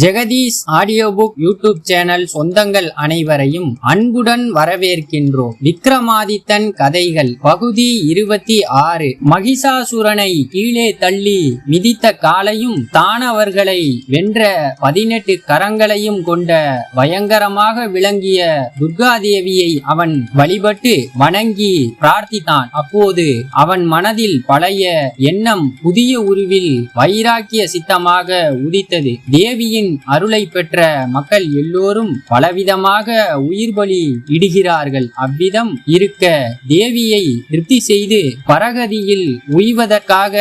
Jagadish audio book YouTube channel சொந்தங்கள் அனைவரையும் அன்புடன் வரவேற்கின்றோம். விக்ரமாதித்தன் கதைகள் பகுதி இருபத்தி ஆறு. மகிஷாசுரனை கீழே தள்ளி மிதித்த காலையும் தானவர்களை வென்ற பதினெட்டு கரங்களையும் கொண்ட பயங்கரமாக விளங்கிய துர்காதேவியை அவன் வழிபட்டு வணங்கி பிரார்த்தித்தான். அப்போது அவன் மனதில் பழைய எண்ணம் புதிய உருவில் வைராக்கிய சித்தமாக உதித்தது. தேவியின் அருளை பெற்ற மக்கள் எல்லோரும் பலவிதமாக உயிர் பலி இடுகிறார்கள். அவ்விதம் இருக்க தேவியை திருப்தி செய்து பரகதியில் உய்வதற்காக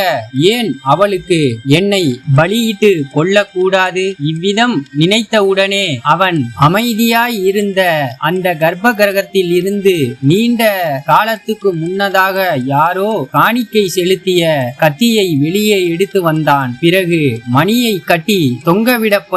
ஏன் அவளுக்கு என்னை பலியிட்டு கொள்ளக்கூடாது இவ்விதம் நினைத்தவுடனே அவன் அமைதியாய் இருந்த அந்த கர்ப்ப கிரகத்தில் இருந்து நீண்ட காலத்துக்கு முன்னதாக யாரோ காணிக்கை செலுத்திய கத்தியை வெளியே எடுத்து வந்தான். பிறகு மணியை கட்டி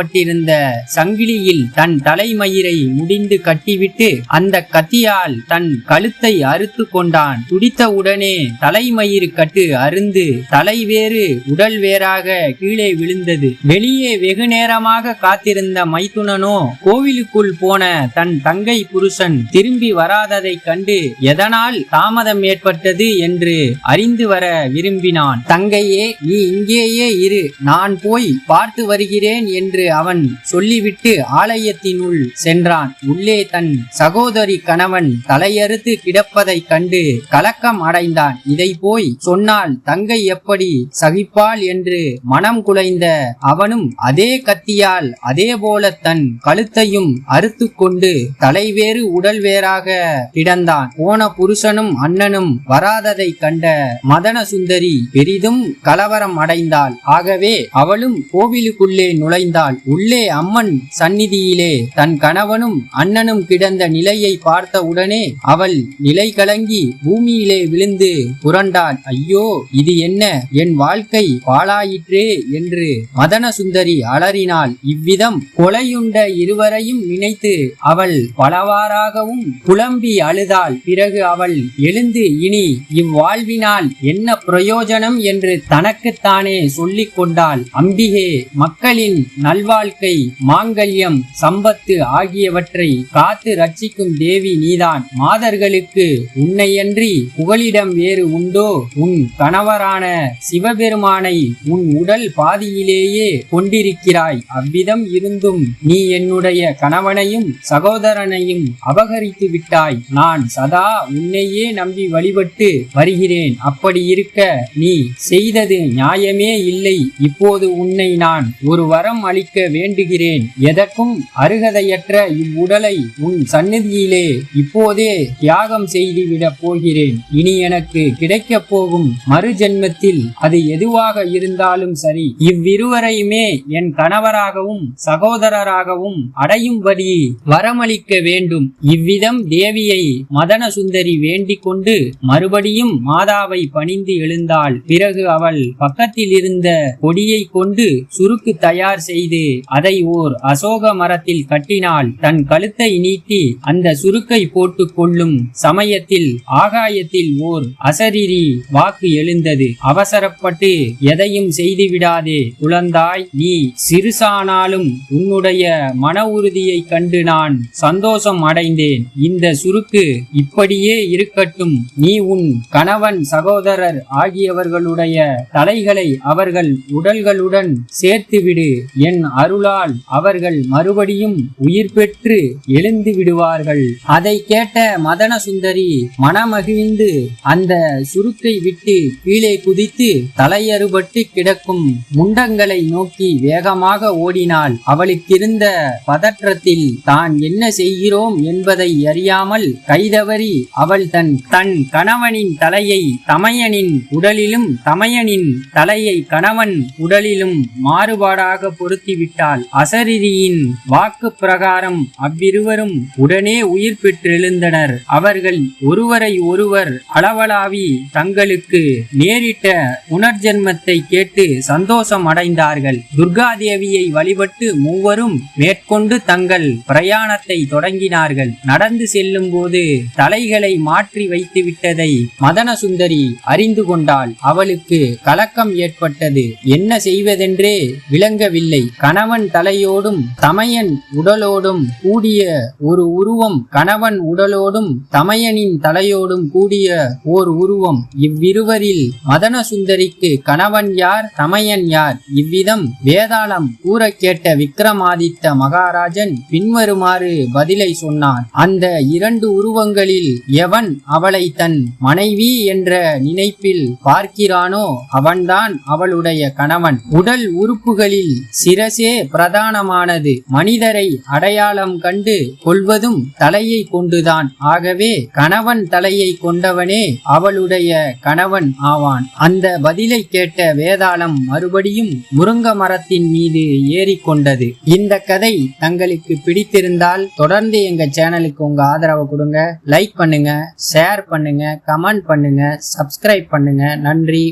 கட்டப்பட்டிருந்த சங்கிலியில் தன் தலைமயிரை முடிந்து கட்டிவிட்டு அந்த கத்தியால் தன் கழுத்தை அறுத்து கொண்டான். துடித்தவுடனே தலைமயிறு கட்டு அருந்து தலை வேறு உடல் வேறாக கீழே விழுந்தது. வெளியே வெகு நேரமாக காத்திருந்த மைத்துனனோ கோவிலுக்குள் போன தன் தங்கை புருஷன் திரும்பி வராததை கண்டு எதனால் தாமதம் ஏற்பட்டது என்று அறிந்து வர விரும்பினான். தங்கையே நீ இங்கேயே இரு நான் போய் பார்த்து வருகிறேன் என்று அவன் சொல்லிவிட்டு ஆலயத்தினுள் சென்றான். உள்ளே தன் சகோதரி கணவன் தலையறுத்து கிடப்பதைக் கண்டு கலக்கம் அடைந்தான். இதை போய் சொன்னால் தங்கை எப்படி சகிப்பாள் என்று மனம் குலைந்த அவனும் அதே கத்தியால் அதே போல தன் கழுத்தையும் அறுத்து கொண்டு தலைவேறு உடல் வேறாக கிடந்தான். போன புருஷனும் அண்ணனும் வராததைக் கண்ட மதன சுந்தரி பெரிதும் கலவரம் அடைந்தாள். ஆகவே அவளும் கோவிலுக்குள்ளே நுழைந்தாள். உள்ளே அம்மன் சந்நிதியிலே தன் கணவனும் அண்ணனும் கிடந்த நிலையை பார்த்த உடனே அவள் நிலை கலங்கி பூமியிலே விழுந்து புரண்டாள். ஐயோ இது என்ன? என் வாழ்க்கை பாழாயிற்றே என்று மதன சுந்தரி அலறினாள். இவ்விதம் கொலையுண்ட இருவரையும் நினைத்து அவள் பலவாறாகவும் புலம்பி அழுதாள். பிறகு அவள் எழுந்து இனி இவ்வாழ்வினால் என்ன பிரயோஜனம்? என்று தனக்குத்தானே சொல்லிக் கொண்டாள். அம்பிகே மக்களின் நல்ல நல்வாழ்க்கை மாங்கல்யம் சம்பத்து ஆகியவற்றை காத்து ரட்சிக்கும் தேவி நீதான். மாதர்களுக்கு உன்னையன்றி புகலிடம் வேறு உண்டோ? உன் கணவரான சிவபெருமானை உன் உடல் பாதியிலேயே கொண்டிருக்கிறாய். அவ்விதம் இருந்தும் நீ என்னுடைய கணவனையும் சகோதரனையும் அபகரித்து விட்டாய். நான் சதா உன்னையே நம்பி வழிபட்டு வருகிறேன். அப்படி இருக்க நீ செய்தது நியாயமே இல்லை. இப்போது உன்னை நான் ஒரு வரம் அளிக்க வேண்டுகிறேன். எதற்கும் அருகதையற்ற இவ்வுடலை உன் சந்நிதியிலே இப்போதே தியாகம் செய்துவிடப் போகிறேன். இனி எனக்கு கிடைக்கப் போகும் மறு ஜென்மத்தில் அது எதுவாக இருந்தாலும் சரி இவ்விருவரையுமே என் கணவராகவும் சகோதரராகவும் அடையும்படி வரமளிக்க வேண்டும். இவ்விதம் தேவியை மதன சுந்தரி வேண்டிக் கொண்டு மறுபடியும் மாதாவை பணிந்து எழுந்தாள். பிறகு அவள் பக்கத்தில் இருந்த கொடியை கொண்டு சுருக்கு தயார் செய்து அதை ஓர் அசோக மரத்தில் கட்டினால் தன் கழுத்தை நீட்டி அந்த சுருக்கை போட்டு கொள்ளும் சமயத்தில் ஆகாயத்தில் ஓர் அசரிரி வாக்கு எழுந்தது. அவசரப்பட்டு எதையும் செய்துவிடாதே குழந்தாய் நீ சிறுசானாலும் உன்னுடைய மன உறுதியை கண்டு நான் சந்தோஷம் அடைந்தேன். இந்த சுருக்கு இப்படியே இருக்கட்டும். நீ உன் கணவன் சகோதரர் ஆகியவர்களுடைய தலைகளை அவர்கள் உடல்களுடன் சேர்த்துவிடு. என் அருளால் அவர்கள் மறுபடியும் உயிர் பெற்று எழுந்து விடுவார்கள். அதை கேட்ட மதன சுந்தரி மனமகிழ்ந்து அந்த சுருக்கை விட்டு கீழே குதித்து தலையறுபட்டு கிடக்கும் முண்டங்களை நோக்கி வேகமாக ஓடினாள். அவளுக்கிருந்த பதற்றத்தில் தான் என்ன செய்கிறோம் என்பதை அறியாமல் கைதவறி அவள் தன் தன் கணவனின் தலையை தமையனின் உடலிலும் தமையனின் தலையை கணவன் உடலிலும் மாறுபாடாக பொருத்தி விட்டாள் அசரிதியின் வாக்கு பிரகாரம் அவ்விருவரும் உடனே உயிர் பெற்றெழுந்தனர். அவர்கள் ஒருவரை ஒருவர் அளவலாவி தங்களுக்கு நேரிட்ட புனர்ஜென்மத்தை கேட்டு சந்தோஷம் அடைந்தார்கள் துர்காதேவியை வழிபட்டு மூவரும் மேற்கொண்டு தங்கள் பிரயாணத்தை தொடங்கினார்கள். நடந்து செல்லும் போது தலைகளை மாற்றி வைத்து விட்டதை மதன சுந்தரி அறிந்து கொண்டாள். அவளுக்கு கலக்கம் ஏற்பட்டது. என்ன செய்வதென்றே விளங்கவில்லை. கணவன் தலையோடும் தமையன் உடலோடும் கூடிய ஒரு உருவம் கணவன் உடலோடும் தமையனின் தலையோடும் கூடிய ஓர் உருவம். இவ்விருவரில் மதன சுந்தரிக்கு கணவன் யார் தமையன் யார்? இவ்விதம் வேதாளம் கூற கேட்ட விக்ரமாதித்த மகாராஜன் பின்வருமாறு பதிலை சொன்னான். அந்த இரண்டு உருவங்களில் எவன் அவளை தன் மனைவி என்ற நினைப்பில் பார்க்கிறானோ அவன்தான் அவளுடைய கணவன். உடல் உறுப்புகளில் சிற சிரசே பிரதானமானது. மனிதரை அடையாளம் கண்டு கொள்வதும் தலையை கொண்டுதான். ஆகவே கணவன் தலையை கொண்டவனே அவளுடைய கணவன் ஆவான். அந்த பதிலை கேட்ட வேதாளம் மறுபடியும் முருங்க மரத்தின் மீது ஏறிக்கொண்டது இந்த கதை தங்களுக்கு பிடித்திருந்தால் தொடர்ந்து எங்க சேனலுக்கு உங்க ஆதரவை கொடுங்க. லைக் பண்ணுங்க ஷேர் பண்ணுங்க கமெண்ட் பண்ணுங்க சப்ஸ்கிரைப் பண்ணுங்க. நன்றி.